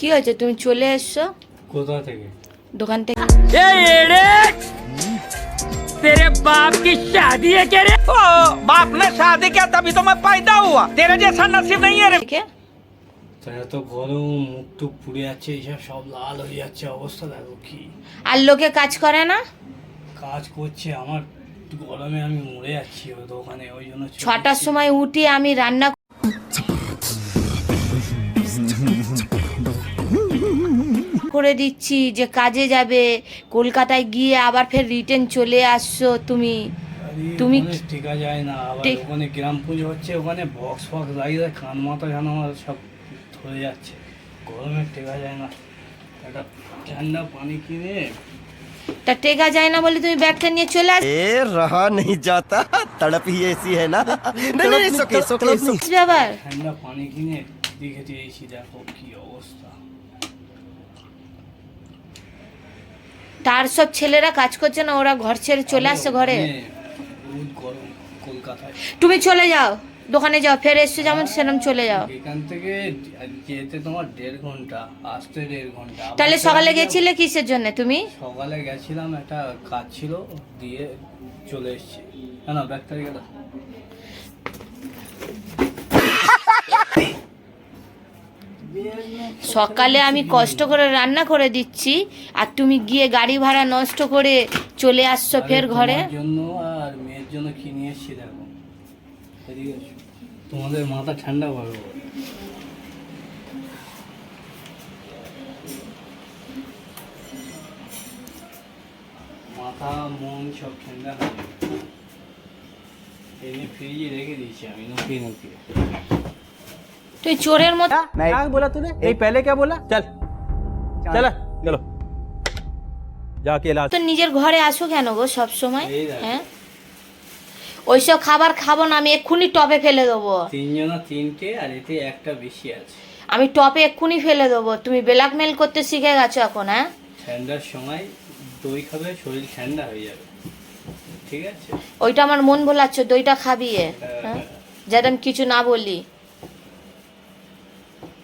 কি হয়েছে তুমি চলে এসছো কোথা থেকে দোকান থেকে तेरे बाप की शादी है क्या रे ओ, बाप ने शादी किया तभी तो मैं पैदा हुआ तेरे जैसा नसीब नहीं है रे থেকে তা এত গরম মুখ টুক পুড়ে যাচ্ছে এইসব সব লাল হয়ে যাচ্ছে অবস্থা দেখো কি আর লোকে কাজ করে না কাজ করছে আমার গরমে আমি মরে যাচ্ছি ওই দোকানে ওই জন্য চলে ছটার এসেছি। সময় উঠি আমি রান্না করে দিচ্ছি যে কাজে যাবে কলকাতায় গিয়ে আবার ফের রিটার্ন চলে আসছো তুমি। তুমি যায় না আবার ওখানে গ্রাম পুজো হচ্ছে ওখানে বক্স ফক্স লাগিয়ে কান মাথা সব ধরে যাচ্ছে। গরমে যায় না। একটা ঠান্ডা পানি কিনে তা টেকা যায় না বলে তুমি ব্যাগটা নিয়ে চলে আস এ রহা নেই যাতা তড়প হি এসি হ্যায় না দেখো কি অবস্থা। তার সব ছেলেরা কাজ করছে না ওরা ঘর ছেড়ে চলে আসছে ঘরে। তুমি চলে যাও দোকানে যাও ফের এসছো যেমন সেরকম চলে যাও। এখান থেকে যেতে তোমার দেড় ঘণ্টা আসতে দেড় ঘণ্টা। তাহলে সকালে গেছিলে কিসের জন্য তুমি? সকালে গেছিলাম একটা কাজ ছিল দিয়ে চলে এসেছি। না না ব্যাগ তারিখ গেল। সকালে আমি কষ্ট করে রান্না করে দিচ্ছি আর তুমি গিয়ে গাড়ি ভাড়া নষ্ট করে চলে আসছো ফের ঘরে? জন্য আর মেয়ের জন্য কি নিয়ে এসেছি দেখো। তোমাদের মাথা ঠান্ডা মাথা মন সব ঠান্ডা এনে ফ্রিজে রেখে দিয়েছি আমি নুকিয়ে নুকিয়ে। তুই চোরের মতো क्या बोला तूने नहीं पहले क्या बोला चल चल चलो जाके इलाज তো নিজের ঘরে আসো কেন গো সব সময় এই দেখো। হ্যাঁ ওইসব খাবার খাবো না আমি এক্ষুনি টপে ফেলে দেবো তিনজনা তিনটে আর এতে একটা বেশি আছে আমি টপে এক্ষুনি ফেলে দেবো তুমি ব্ল্যাকমেল করতে শিখে গেছো এখন হ্যাঁ ঠান্ডার সময় দই খাবে শরীর ঠান্ডা হয়ে যাবে ঠিক আছে ওইটা আমার মন ভোলাচ্ছ দইটা খাবি এ, হ্যাঁ যাতে আমি কিছু না বলি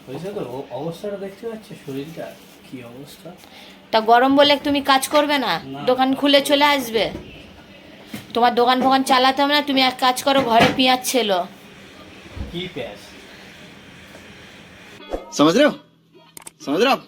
হয়েছে তো ও- অবস্থাটা দেখতে পাচ্ছ শরীরটা কি অবস্থা তা গরম বলে তুমি কাজ করবে না না। দোকান খুলে চলে আসবে তোমার দোকান ফোকান চালাতে হবে না তুমি এক কাজ করো ঘরে পেঁয়াজ ছিল কি প্যাস समझ रहे हो समझ रहे हो आप